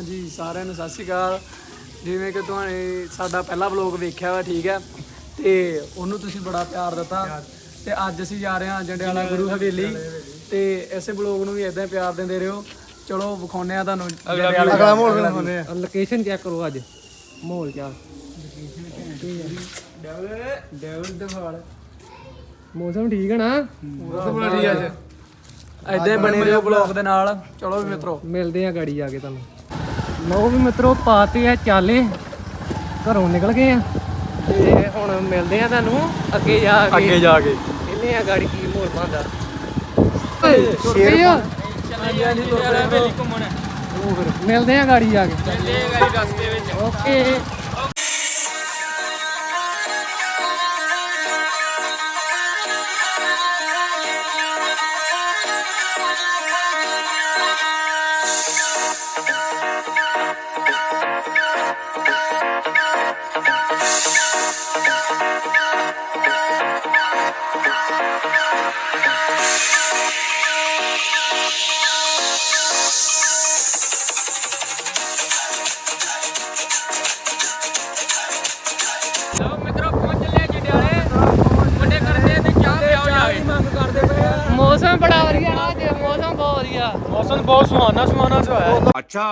ਹਾਂਜੀ ਸਾਰਿਆਂ ਨੂੰ ਸਤਿ ਸ਼੍ਰੀ ਅਕਾਲ। ਜਿਵੇਂ ਕਿ ਤੁਹਾਨੂੰ ਸਾਡਾ ਪਹਿਲਾ ਵਲੋਗ ਵੇਖਿਆ ਵਾ ਠੀਕ ਹੈ? ਤੇ ਉਹਨੂੰ ਤੁਸੀਂ ਬੜਾ ਪਿਆਰ ਦਿੱਤਾ। ਤੇ ਅੱਜ ਅਸੀਂ ਜਾ ਰਹੇ ਹਾਂ ਜੰਡਿਆਲਾ ਗੁਰੂ ਹਵੇਲੀ। ਤੇ ਇਸੇ ਵਲੋਗ ਨੂੰ ਵੀ ਇਦਾਂ ਪਿਆਰ ਦਿੰਦੇ ਰਹੋ। ਚਲੋ ਵਿਖਾਉਨੇ ਆ ਤੁਹਾਨੂੰ ਅਗਲਾ ਮੋੜ ਵਿਖਾਉਂਦੇ ਆ ਲੋਕੇਸ਼ਨ ਚੈੱਕ ਕਰੋ ਅੱਜ। ਮਾਹੌਲ ਚਾਲ ਮੌਸਮ ਠੀਕ ਹੈ ਨਾ? ਬੜਾ ਠੀਕ ਆ ਅੱਜ। ਇਦਾਂ ਬਣੇ ਰਹੋ ਵਲੋਗ ਦੇ ਨਾਲ। ਚਲੋ ਵੀ ਮਿੱਤਰੋ। ਮਿਲਦੇ ਆ ਗਾੜੀ ਆ ਕੇ ਤੁਹਾਨੂੰ। ਲਓ ਵੀ ਮਿੱਤਰੋ ਪਾਤੇ ਆ ਚਾਲੇ। ਘਰੋਂ ਨਿਕਲ ਗਏ ਆ। ਤੇ ਹੁਣ ਮਿਲਦੇ ਆ ਤੁਹਾਨੂੰ ਅੱਗੇ ਜਾ ਕੇ। ਅੱਗੇ ਜਾ ਕੇ। ਇਹਨੇ ਆ ਗਾੜੀ ਕੀ ਸ਼ੇਰ ਹਾਂਜੀ ਤੁਰਦੇ ਮਿਲਦੇ ਆ ਗਾੜੀ ਜਾ ਕੇ। ਮਿਲਦੇ ਆ ਗਾੜੀ ਰਸਤੇ ਵਿੱਚ। ਓਕੇ। ਮੌਸਮ ਬਹੁਤ ਸੁਹਾਣਾ ਸੁਹਾਣਾ ਜਿਹਾ ਹੈ। ਅੱਛਾ।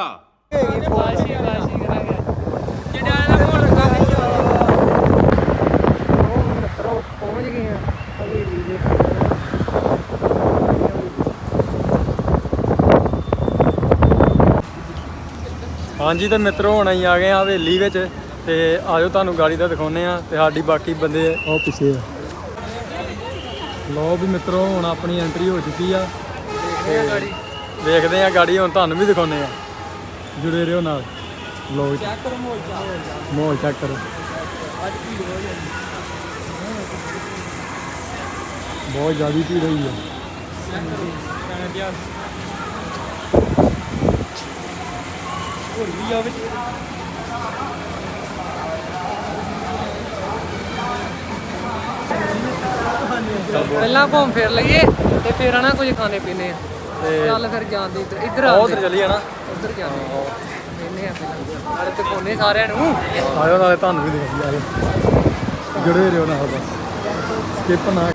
ਹਾਂਜੀ ਤੇ ਮਿੱਤਰੋ ਹੁਣ ਅਸੀਂ ਆ ਗਏ ਆ ਹਵੇਲੀ ਵਿੱਚ ਤੇ ਆਜੋ ਤੁਹਾਨੂੰ ਗਾੜੀ ਦਾ ਦਿਖਾਉਨੇ ਆ ਤੇ ਸਾਡੀ ਬਾਕੀ ਬੰਦੇ ਉਹ ਪਿੱਛੇ ਆ। ਲੋ ਵੀ ਮਿੱਤਰੋ ਹੁਣ ਆਪਣੀ ਐਂਟਰੀ ਹੋ ਚੁੱਕੀ ਆ ਦੇਖਦੇ ਆ ਗਾੜੀ ਵੇਖਦੇ ਆ ਗਾੜੀ ਹੁਣ ਤੁਹਾਨੂੰ ਵੀ ਦਿਖਾਉਨੇ ਆ ਜੁੜੇ ਰਹੋ ਨਾਲ। ਲੋ ਚੈੱਕ ਕਰੋ ਮਾਹੌਲ ਚੈੱਕ ਕਰੋ। ਬਹੁਤ ਜ਼ਿਆਦਾ ਭੀੜ ਹੋਈ ਆ। ਪਹਿਲਾਂ ਘੁੰਮ ਫਿਰ ਲਈਏ ਤੇ ਫਿਰ ਆਣਾ ਕੁਝ ਖਾਣੇ ਪੀਣੇ ਆ। ਤੇ ਚੱਲ ਫਿਰ ਜਾਂਦੇ ਇੱਧਰ ਇੱਧਰ ਆ ਉਹ ਉਧਰ ਚੱਲੀ ਨਾ। ਉੱਧਰ ਜਾਂਦੇ। ਵੇਨੇ ਆ ਪਹਿਲਾਂ ਨਾਲੇ ਤੇ ਕੋਨੇ ਸਾਰਿਆਂ ਨੂੰ। ਆਇਓ ਨਾਲੇ ਤੁਹਾਨੂੰ ਵੀ ਦਿਖਾਈ ਆਇਓ ਜੁੜੇ ਰਹੋ ਨਾਲ ਬਸ। ਸਕਿਪ ਨਾ।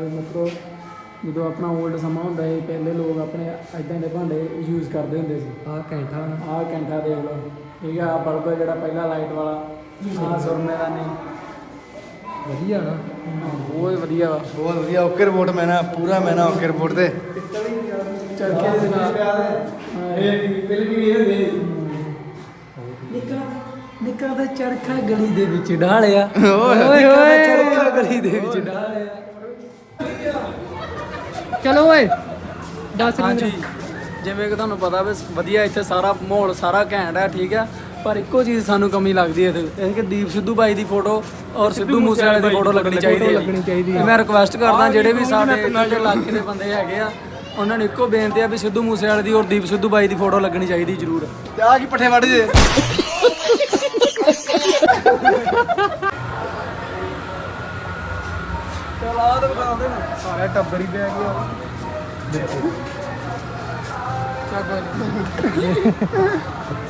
ਵੀ ਮਿੱਤਰੋ ਜਦੋਂ ਆਪਣਾ 올ਡ ਸਮਾਂ ਹੁੰਦਾ ਸੀ ਪਹਿਲੇ ਲੋਕ ਆਪਣੇ ਇਦਾਂ ਦੇ ਭਾਂਡੇ ਯੂਜ਼ ਕਰਦੇ ਹੁੰਦੇ ਸੀ। ਆ ਘੰਟਾ ਆਹ ਕੈਂਠਾ ਦੇਖ ਲਓ। ਠੀਕ ਆ ਆਹ ਬਲਬ ਜਿਹੜਾ ਪਹਿਲਾ ਲਾਈਟ ਵਾਲਾ। ਆਹ ਸੁਰਮੇ ਦਾ ਨਹੀਂ। ਵਧੀਆ ਨਾ। ਬਹੁਤ ਵਧੀਆ। ਵਾ ਬਹੁਤ ਵਧੀਆ ਓਕੇ ਰਿਪੋਰਟ ਮੈਂ ਨਾ ਪੂਰਾ ਮੈਂ ਨਾ ਓਕੇ ਰਿਪੋਰਟ ਤੇ। ਚਰਖੇ ਦੇ ਨਾਲ। ਇਹ ਬਿੱਲ ਵੀ ਨਹੀਂ ਹੁੰਦੇ ਨਿੱਕਾ ਨਿੱਕਾ ਦਾ ਚਰਖਾ ਗਲੀ ਦੇ ਵਿੱਚ ਡਾਲਿਆ। ਓਏ ਨਿੱਕਾ ਦਾ ਓਏ। ਚਰਖਾ ਗਲੀ ਦੇ ਵਿੱਚ ਡਾਲਿਆ। ਚਲੋ ਓਏ ਦੱਸ ਹਾਂਜੀ। ਜਿਵੇਂ ਕਿ ਤੁਹਾਨੂੰ ਪਤਾ ਵੀ ਵਧੀਆ ਇੱਥੇ ਸਾਰਾ ਮਾਹੌਲ ਸਾਰਾ ਘੈਂਟ ਹੈ ਠੀਕ ਹੈ। ਪਰ ਇੱਕੋ ਚੀਜ਼ ਸਾਨੂੰ ਕਮੀ ਲੱਗਦੀ ਹੈ ਇਹ ਕਿ ਦੀਪ ਸਿੱਧੂ ਬਾਈ ਦੀ ਫੋਟੋ ਔਰ ਸਿੱਧੂ ਮੂਸੇ ਵਾਲੇ ਦੀ ਫੋਟੋ ਲੱਗਣੀ ਚਾਹੀਦੀ ਹੈ। ਮੈਂ ਰਿਕੁਐਸਟ ਕਰਦਾ ਜਿਹੜੇ ਵੀ ਸਾਡੇ ਇਲਾਕੇ ਦੇ ਬੰਦੇ ਹੈਗੇ ਆ ਉਹਨਾਂ ਨੂੰ ਇੱਕੋ ਬੇਨਤੀ ਆ ਵੀ ਸਿੱਧੂ ਮੂਸੇ ਵਾਲੇ ਦੀ ਔਰ ਦੀਪ ਸਿੱਧੂ ਬਾਈ ਦੀ ਫੋਟੋ ਲੱਗਣੀ ਚਾਹੀਦੀ ਜ਼ਰੂਰ। ਤੇ ਆ ਕੀ ਪੱਠੇ ਵੱਢ ਜੇ? ਚਲ ਤਾਂ ਬਤਾ ਦੇ ਸਾਰਾ ਟੱਬਰ ਹੀ ਪਿਆ ਗਿਆ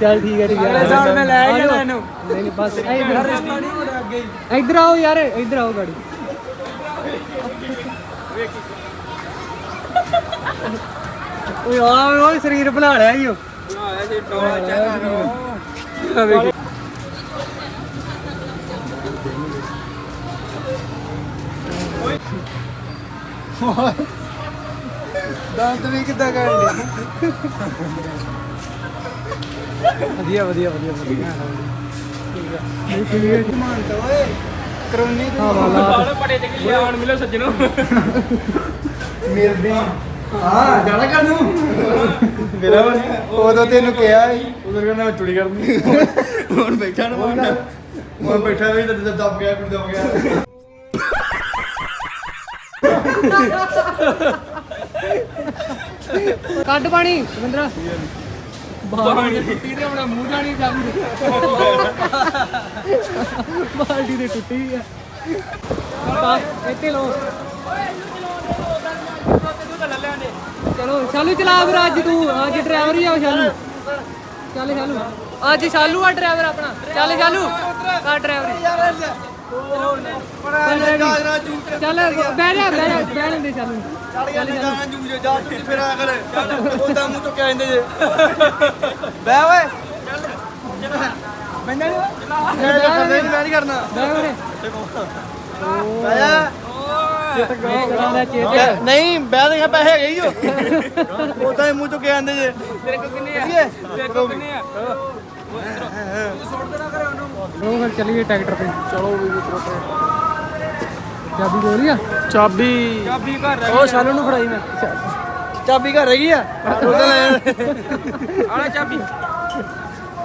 ਚੱਲ ਠੀਕ ਹੈ ਠੀਕ ਹੈ। ਅਗਲੇ ਸਾਲ ਮੈਂ ਲੈ ਜਾਣਾ। ਇਹਨੂੰ ਨਹੀਂ ਨਹੀਂ ਬਸ ਇੱਧਰ ਰਿਸ਼ਤਾ ਨਹੀਂ ਹੋਣਾ ਅੱਗੇ ਹੀ। ਇੱਧਰ ਆਓ ਯਾਰ ਇੱਧਰ ਆਓ ਗਾੜੀ। ਓਏ ਆ ਓਏ ਸਰੀਰ ਬਣਾ ਲਿਆ ਈ ਓ ਦੰਦ ਵੀ ਕਿੱਦਾਂ ਕਰਨ ਦੇ ਵਧੀਆ ਵਧੀਆ ਵਧੀਆ ਵਧੀਆ। ਮਾਨਤਾ ਓਏ ਕਰੋਨੀ ਹਾਂ ਵਾਲਾ ਮਿਲਦੇ ਹਾਂ ਜਾਣਾ ਕਰ ਨੂੰ ਮੇਰਾ ਵਾ ਉਦੋਂ ਤੈਨੂੰ ਕਿਹਾ ਸੀ। ਉਧਰ ਕਹਿੰਦਾ ਮੈਂ ਚੁੜੀ ਕਰਨੀ। ਹੁਣ ਬੈਠਾ ਨਾ ਹੁਣ ਬੈਠਾ ਵੀ ਤਾਂ ਦੱਬ ਗਿਆ ਕੁੜੀ ਦੱਬ ਗਿਆ। ਕੱਢ ਪਾਣੀ ਬੰਦਰਾ ਬਾਲਟੀ ਦੀ ਟੁੱਟੀ ਤੇ ਆਪਣਾ ਮੂੰਹ ਜਾਣੀ ਚਾਬੀ ਬਾਲਟੀ ਦੀ ਟੁੱਟੀ ਆ। ਇੱਥੇ ਲੋ ਚਲੋ ਚਾਲੂ ਚਲਾ ਫਿਰ ਅੱਜ ਤੂੰ। ਅੱਜ ਡਰਾਈਵਰ ਹੀ ਆ ਚਾਲੂ ਚੱਲ ਸ਼ਾਲੂ। ਅੱਜ ਸ਼ਾਲੂ ਆ ਡਰਾਈਵਰ ਆਪਣਾ। ਚੱਲ ਸ਼ਾਲੂ। ਆ ਡਰਾਈਵਰ ਚੱਲ ਬਹਿ ਜਾ ਬਹਿ ਜਾ। ਬਹਿ ਲੈਂਦੇ ਸ਼ਾਲੂ ਚੱਲ ਗਿਆ ਜਾਣਾ ਜੂਝੇ ਜਾ ਕੇ ਫਿਰ ਆ ਕਰ ਉਹਦਾ ਮੂੰਹ ਤੋਂ ਕਹਿੰਦੇ ਜੇ ਬੈ ਓਏ ਮੈਂ ਨਹੀਂ ਮੈਂ ਨਹੀਂ ਕਰਨਾ ਬਹਿ ਉਰੇ ਬੈ ਜਾ ਨਹੀਂ ਬੈ ਦੇ ਪੈਸੇ ਹੈਗੇ ਹੀ ਹੋ ਉਹਦਾ ਮੂੰਹ ਤੋਂ ਕਹਿੰਦੇ ਜੇ ਤੇਰੇ ਕੋ ਕਿੰਨੇ ਆ ਤੇਰੇ ਕੋ ਕਿੰਨੇ ਆ ਉਹ ਫਿਰ ਚੱਲੀਏ ਟਰੈਕਟਰ ਤੇ। ਚਲੋ ਵੀ ਚਾਬੀ ਗੋਲੀ ਆ? ਚਾਬੀ। ਚਾਬੀ ਘਰ ਉਹ ਸ਼ਾਲੂ ਨੂੰ ਫੜਾਈ ਮੈਂ। ਚਾਬੀ ਘਰ ਹੈਗੀ ਆ? ਉਹਦਾ ਲੈ ਆਲਾ ਚਾਬੀ।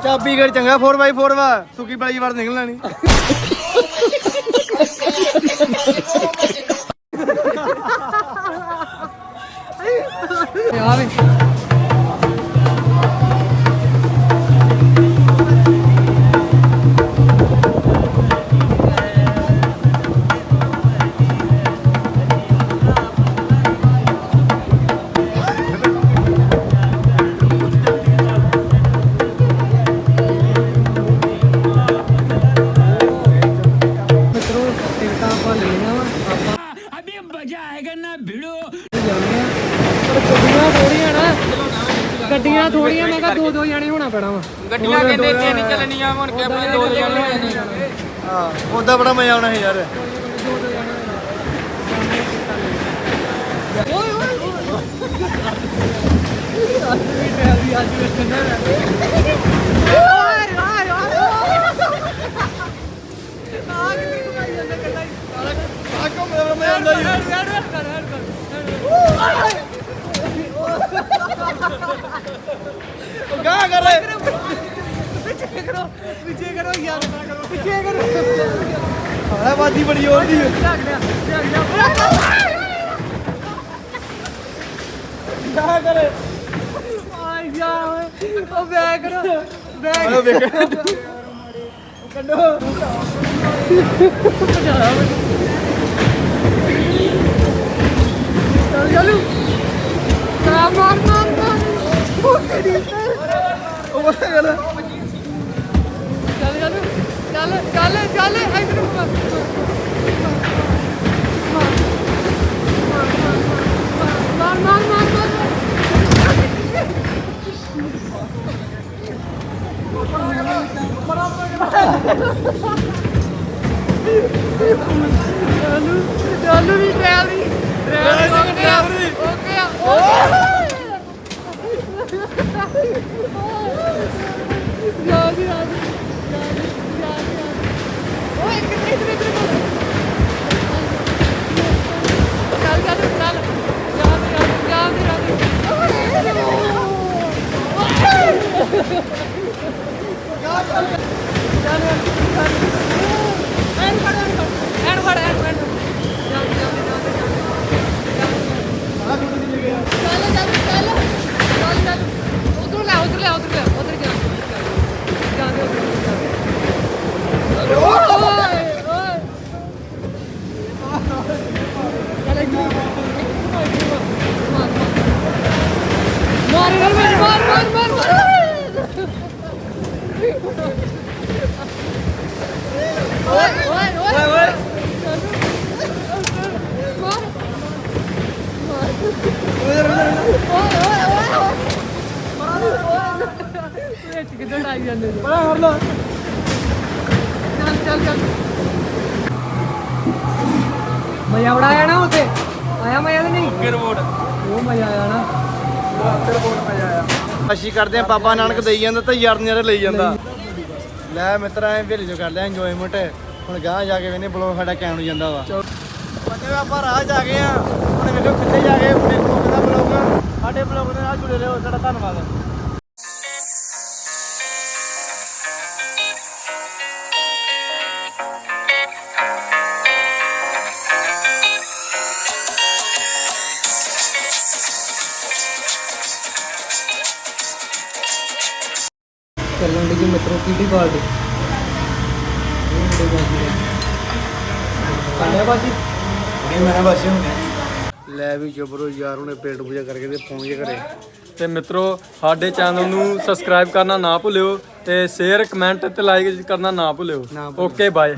ਚਾਬੀ ਘਰ ਚੰਗਾ 4x4 ਵਾ। ਸੁੱਕੀ ਬਾਈ ਵਾਰ ਨਿਕਲਣਾ ਨਹੀਂ ਆ ਗੱਡੀਆਂ ਥੋੜੀਆਂ ਮੈਂ ਕਿਹਾ ਦੋ ਦੋ ਜਾਣੇ ਹੋਣਾ ਪੈਣਾ ਵਾ। ਗੱਡੀਆਂ ਕਹਿੰਦੇ ਇੱਥੇ ਨਹੀਂ ਚੱਲਣੀਆਂ ਹੁਣ ਕਿ ਆਪਣੇ ਦੋ ਜਣੇ ਹੋਣੇ। ਹਾਂ ਉਹਦਾ ਬੜਾ ਮਜ਼ਾ ਆਉਣਾ ਸੀ ਯਾਰ। ਗਾ ਕਰ ਪਿੱਛੇ ਕਰੋ ਪਿੱਛੇ ਕਰੋ ਯਾਰ ਪਿੱਛੇ ਕਰੋ ਹਾਂ ਬਾਦੀ ਬੜੀ ਹੋਰ ਦੀ ਗਾ ਕਰ ਆਈ ਜਾ ਓਏ ਉਹ ਬੈਗ ਕਰੋ ਬੈਗ ਆਹ ਵੇਖ। ਕੱਢੋ ਚੱਲ ਚੱਲੂ ਕਰਾ ਮਾਰ ਮਾਰ ਮਾਰ ਉਹ ਕਿਹੜੀ? ਉਹ ਗੱਲ ਚੱਲ ਚੱਲ ਚੱਲ ਚੱਲ ਚੱਲ ਇੱਧਰ Yavaş yavaş. ਵਿੱਚ ਕਿੱਧਰ ਆਈ ਜਾਂਦੇ ਨੇ। ਬੜਾ ਹਰ ਲਾ। ਚੱਲ ਚੱਲ ਚੱਲ। ਮਜ਼ਾ ਬੜਾ ਆਇਆ ਨਾ ਉੱਥੇ। ਆਇਆ ਮਜ਼ਾ ਨਹੀਂ? ਫਿਰ ਵੋਟ ਉਹ ਮਜ਼ਾ ਆਇਆ ਨਾ। ਅਸੀਂ ਕਰਦੇ ਆ ਬਾਬਾ ਨਾਨਕ ਦੇਈ ਜਾਂਦਾ ਤਾਂ ਯਾਰ ਨਜ਼ਾਰੇ ਲਈ ਜਾਂਦਾ। ਲੈ ਮਿੱਤਰਾ ਐ ਵੇਲੇ ਜੋ ਕਰ ਲਿਆ ਇੰਜੋਇਮੈਂਟ ਹੁਣ ਗਾਂ ਜਾ ਕੇ ਵੇਨੇ ਬਲੌਗ ਸਾਡਾ ਕੈਮ ਨੂੰ ਜਾਂਦਾ ਵਾ। ਬੰਦੇ ਆਪਾਂ ਰਾਹ ਜਾ ਗਏ ਆ ਹੁਣ ਵੇਖੋ ਕਿੱਥੇ ਜਾ ਕੇ ਆਪਣੇ ਬਲੌਗ ਦਾ ਬਲੌਗ। ਸਾਡੇ ਬਲੌਗ ਦੇ ਨਾਲ ਜੁੜੇ ਰਹੋ ਸਾਡਾ ਧੰਨਵਾਦ। ਦੀ ਮਿੱਤਰੋ ਕਿਹੜੀ ਬਾਜੀ? ਇਹ ਮੈਂ ਬਸ ਲੈ ਵੀ ਜਬਰੋ ਯਾਰ ਉਹਨੇ ਪੇਟ ਪੂਜਾ ਕਰਕੇ ਤੇ ਪਹੁੰਚ ਗਏ ਘਰੇ ਤੇ ਮਿੱਤਰੋ ਸਾਡੇ ਚੈਨਲ ਨੂੰ ਸਬਸਕ੍ਰਾਈਬ ਕਰਨਾ ਨਾ ਭੁੱਲਿਓ ਤੇ ਸ਼ੇਅਰ ਕਮੈਂਟ ਤੇ ਲਾਈਕ ਕਰਨਾ ਨਾ ਭੁੱਲਿਓ। Okay bye